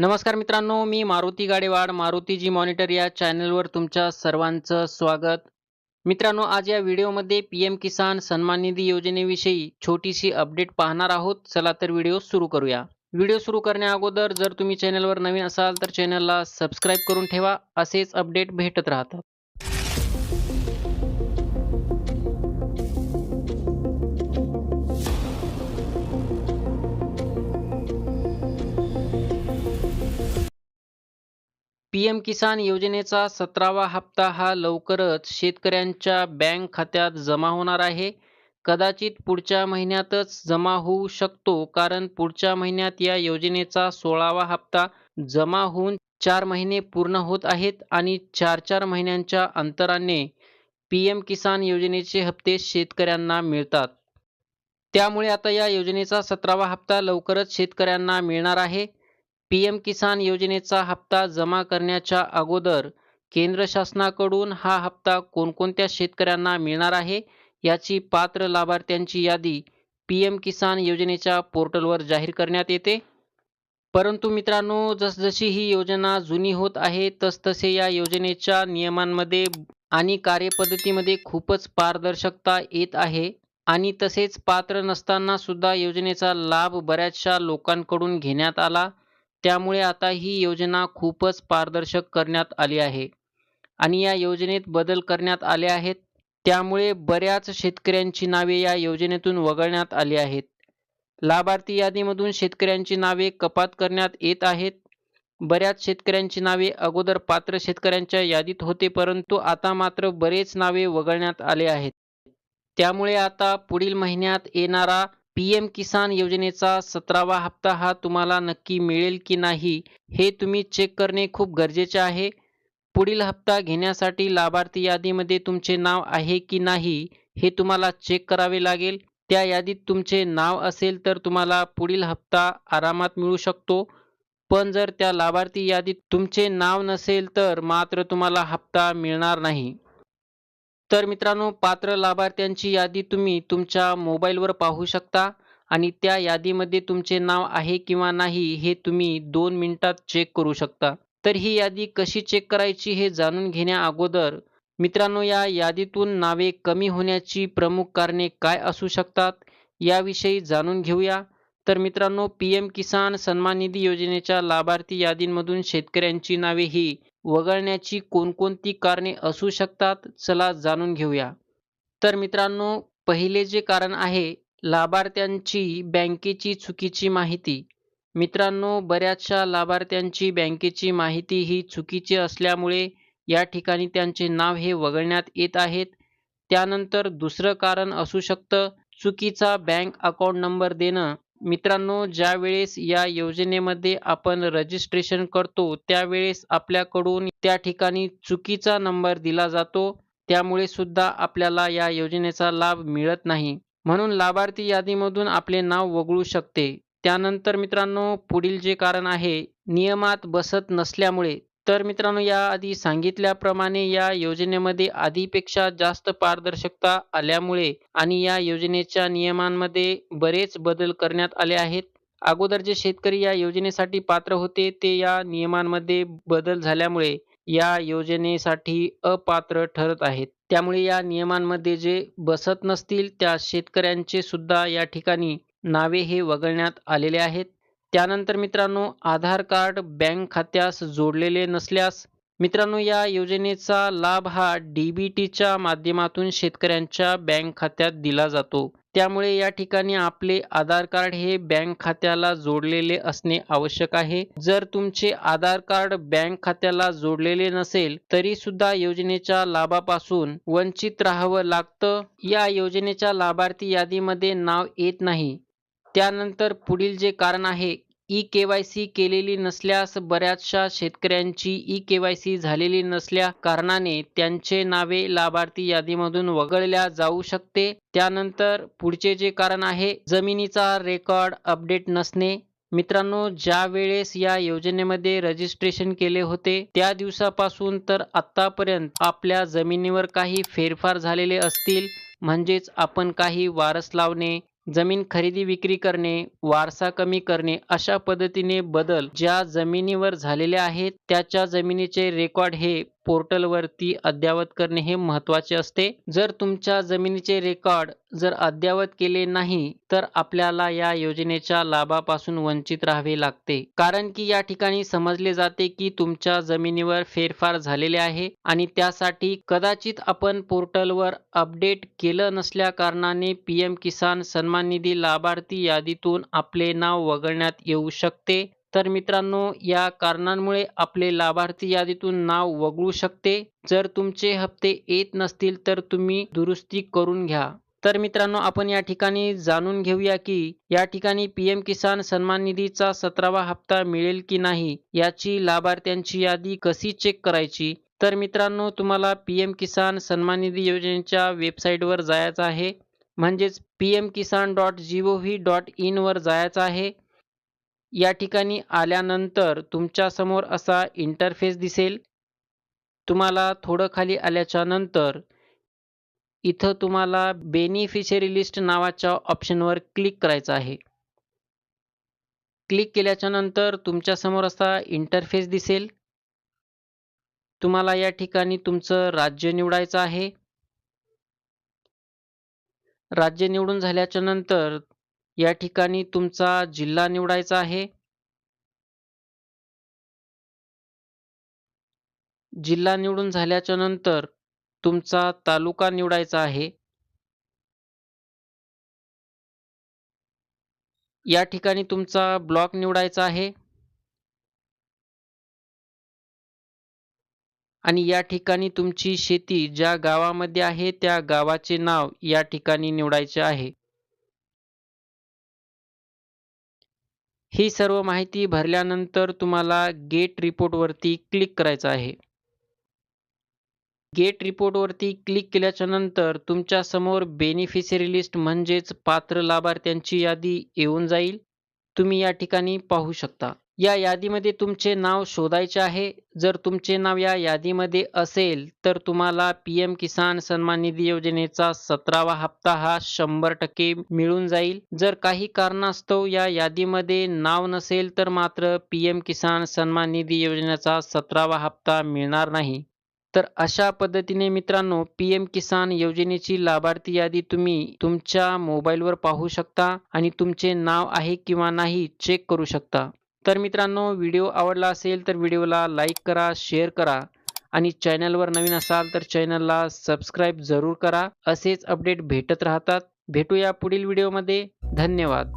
नमस्कार मित्रांनो मी मारुती गाडेवाड मारुतीजी मॉनिटर या चॅनलवर तुमच्या सर्वांचं स्वागत. मित्रांनो आज या व्हिडिओमध्ये पी एम किसान सन्मान निधी योजनेविषयी छोटीशी अपडेट पाहणार आहोत. चला तर व्हिडिओ सुरू करूया. व्हिडिओ सुरू करण्या अगोदर जर तुम्ही चॅनलवर नवीन असाल तर चॅनलला सबस्क्राईब करून ठेवा. असेच अपडेट भेटत राहतात. पी एम किसान योजनेचा सतरावा हप्ता हा लवकरच शेतकऱ्यांच्या बँक खात्यात जमा होणार आहे. कदाचित पुढच्या महिन्यातच जमा होऊ शकतो कारण पुढच्या महिन्यात या योजनेचा सोळावा हप्ता जमा होऊन चार महिने पूर्ण होत आहेत आणि चार चार महिन्यांच्या अंतराने पी एम किसान योजनेचे हप्ते शेतकऱ्यांना मिळतात. त्यामुळे आता या योजनेचा सतरावा हप्ता लवकरच शेतकऱ्यांना मिळणार आहे. पी एम किसान योजनेचा हप्ता जमा करण्याच्या अगोदर केंद्र शासनाकडून हा हप्ता कोणकोणत्या शेतकऱ्यांना मिळणार आहे याची पात्र लाभार्थ्यांची यादी पी एम किसान योजनेच्या पोर्टलवर जाहीर करण्यात येते. परंतु मित्रांनो जसजशी ही योजना जुनी होत आहे तसतसे या योजनेच्या नियमांमध्ये आणि कार्यपद्धतीमध्ये खूपच पारदर्शकता येत आहे आणि तसेच पात्र नसताना सुद्धा योजनेचा लाभ बऱ्याचशा लोकांकडून घेण्यात आला. त्यामुळे आता ही योजना खूपच पारदर्शक करण्यात आली आहे. आणि या योजनेत बदल करण्यात आले आहेत. त्यामुळे बऱ्याच शेतकऱ्यांची नावे या योजनेतून वगळण्यात आली आहेत. लाभार्थी यादीमधून शेतकऱ्यांची नावे कपात करण्यात येत आहेत. बऱ्याच शेतकऱ्यांची नावे अगोदर पात्र शेतकऱ्यांच्या यादीत होते परंतु आता मात्र बरेच नावे वगळण्यात आले आहेत. त्यामुळे आता पुढील महिन्यात येणारा पी एम किसान योजनेचा सतरावा हप्ता हा तुम्हाला नक्की मिळेल की नाही हे तुम्ही चेक करणे खूप गरजेचे आहे. पुढील हप्ता घेण्यासाठी लाभार्थी यादीमध्ये तुमचे नाव आहे की नाही हे तुम्हाला चेक करावे लागेल. त्या यादीत तुमचे नाव असेल तर तुम्हाला पुढील हप्ता आरामात मिळू शकतो. पण जर त्या लाभार्थी यादीत तुमचे नाव नसेल तर मात्र तुम्हाला हप्ता मिळणार नाही. तर मित्रांनो पात्र लाभार्थ्यांची यादी तुम्ही तुमच्या मोबाईलवर पाहू शकता आणि त्या यादीमध्ये तुमचे नाव आहे किंवा नाही हे तुम्ही दोन मिनिटात चेक करू शकता. तर ही यादी कशी चेक करायची हे जाणून घेण्या अगोदर मित्रांनो या यादीतून नावे कमी होण्याची प्रमुख कारणे काय असू शकतात याविषयी जाणून घेऊया. तर मित्रांनो पी एम किसान सन्मान निधी योजनेच्या लाभार्थी यादींमधून शेतकऱ्यांची नावे ही वगळण्याची कोणकोणती कारणे असू शकतात चला जाणून घेऊया. तर मित्रांनो पहिले जे कारण आहे लाभार्थ्यांची बँकेची चुकीची माहिती. मित्रांनो बऱ्याचशा लाभार्थ्यांची बँकेची माहिती ही चुकीची असल्यामुळे या ठिकाणी त्यांचे नाव हे वगळण्यात येत आहेत. त्यानंतर दुसरं कारण असू शकतं चुकीचा बँक अकाउंट नंबर देणं. मित्रांनो ज्या वेळेस या योजनेमध्ये आपण रजिस्ट्रेशन करतो त्यावेळेस आपल्याकडून त्या ठिकाणी चुकीचा नंबर दिला जातो. त्यामुळे सुद्धा आपल्याला या योजनेचा लाभ मिळत नाही. म्हणून लाभार्थी यादीमधून आपले नाव वगळू शकते. त्यानंतर मित्रांनो पुढील जे कारण आहे नियमात बसत नसल्यामुळे तर मित्रांनो याआधी सांगितल्याप्रमाणे या योजनेमध्ये आधीपेक्षा जास्त पारदर्शकता आल्यामुळे आणि या योजनेच्या नियमांमध्ये बरेच बदल करण्यात आले आहेत. अगोदर जे शेतकरी या योजनेसाठी पात्र होते ते या नियमांमध्ये बदल झाल्यामुळे या योजनेसाठी अपात्र ठरत आहेत. त्यामुळे या नियमांमध्ये जे बसत नसतील त्या शेतकऱ्यांचे सुद्धा या ठिकाणी नावे हे वगळण्यात आलेले आहेत. त्यानंतर मित्रांनो आधार कार्ड बँक खात्यास जोडलेले नसल्यास मित्रांनो या योजनेचा लाभ हा डी बी टीच्या माध्यमातून शेतकऱ्यांच्या बँक खात्यात दिला जातो. त्यामुळे या ठिकाणी आपले आधार कार्ड हे बँक खात्याला जोडलेले असणे आवश्यक आहे. जर तुमचे आधार कार्ड बँक खात्याला जोडलेले नसेल तरी सुद्धा योजनेच्या लाभापासून वंचित राहावं लागतं. या योजनेच्या लाभार्थी यादीमध्ये नाव येत नाही. त्यानंतर पुढील जे कारण आहे ई के वाय सी केलेली नसल्यास बऱ्याचशा शेतकऱ्यांची ई के वाय सी झालेली नसल्या कारणाने त्यांचे नावे लाभार्थी यादीमधून वगळल्या जाऊ शकते. त्यानंतर पुढचे जे कारण आहे जमिनीचा रेकॉर्ड अपडेट नसणे. मित्रांनो ज्या वेळेस या योजनेमध्ये रजिस्ट्रेशन केले होते त्या दिवसापासून तर आतापर्यंत आपल्या जमिनीवर काही फेरफार झालेले असतील. म्हणजेच आपण काही वारस लावणे जमीन खरेदी विक्री करणे वारसा कमी करणे अशा पद्धतीने बदल ज्या जमिनीवर झालेले आहेत त्याच्या जमिनीचे रेकॉर्ड हे पोर्टलवरती अद्ययावत करणे हे महत्त्वाचे असते. जर तुमच्या जमिनीचे रेकॉर्ड जर अद्ययावत केले नाही तर आपल्याला या योजनेच्या लाभापासून वंचित राहावे लागते. कारण की या ठिकाणी समजले जाते की तुमच्या जमिनीवर फेरफार झालेले आहे आणि त्यासाठी कदाचित आपण पोर्टलवर अपडेट केलं नसल्या कारणाने पीएम किसान सन्मान निधी लाभार्थी यादीतून आपले नाव वगळण्यात येऊ शकते. तर मित्रांनो या कारणांमुळे आपले लाभार्थी यादीतून नाव वगळू शकते. जर तुमचे हप्ते येत नसतील तर तुम्ही दुरुस्ती करून घ्या. तर मित्रांनो आपण या ठिकाणी जाणून घेऊया की या ठिकाणी पी एम किसान सन्मान निधीचा सतरावा हप्ता मिळेल की नाही याची लाभार्थ्यांची यादी कशी चेक करायची? तर मित्रांनो तुम्हाला पी एम किसान सन्मान निधी योजनेच्या वेबसाईटवर जायचं आहे. म्हणजेच P M Kisan dot G O V dot इनवर जायचं आहे. या ठिकाणी आल्यानंतर तुमच्यासमोर असा इंटरफेस दिसेल. तुम्हाला थोडं खाली आल्याच्यानंतर इथं तुम्हाला बेनिफिशरी लिस्ट नावाच्या ऑप्शनवर क्लिक करायचं आहे. क्लिक केल्याच्यानंतर तुमच्यासमोर असा इंटरफेस दिसेल. तुम्हाला या ठिकाणी तुमचं राज्य निवडायचं आहे. राज्य निवडून झाल्याच्यानंतर या ठिकाणी तुमचा जिल्हा निवडायचा आहे. जिल्हा निवडून झाल्याच्यानंतर तुमचा तालुका निवडायचा आहे. या ठिकाणी तुमचा ब्लॉक निवडायचा आहे. आणि या ठिकाणी तुमची शेती ज्या गावामध्ये आहे त्या गावाचे नाव या ठिकाणी निवडायचे आहे. ही सर्व माहिती भरल्यानंतर तुम्हाला गेट रिपोर्टवरती क्लिक करायचं आहे. गेट रिपोर्टवरती क्लिक केल्याच्यानंतर तुमच्यासमोर बेनिफिशरी लिस्ट म्हणजेच पात्र लाभार्थ्यांची यादी येऊन जाईल. तुम्ही या ठिकाणी पाहू शकता. या यादीमध्ये तुमचे नाव शोधायचे आहे. जर तुमचे नाव या यादीमध्ये असेल तर तुम्हाला पी एम किसान सन्मान निधी योजनेचा सतरावा हप्ता हा शंभर टक्के मिळून जाईल. जर काही कारणास्तव या यादीमध्ये नाव नसेल तर मात्र पी एम किसान सन्मान निधी योजनेचा सतरावा हप्ता मिळणार नाही. तर अशा पद्धतीने मित्रांनो पी एम किसान योजनेची लाभार्थी यादी तुम्ही तुमच्या मोबाईलवर पाहू शकता आणि तुमचे नाव आहे किंवा नाही चेक करू शकता. तर मित्रांनो व्हिडिओ आवडला असेल तर व्हिडिओला लाईक करा शेअर करा आणि चॅनलवर नवीन असाल तर चॅनलला सबस्क्राईब जरूर करा. असेच अपडेट भेटत राहतात. भेटूया पुढील व्हिडिओमध्ये. धन्यवाद.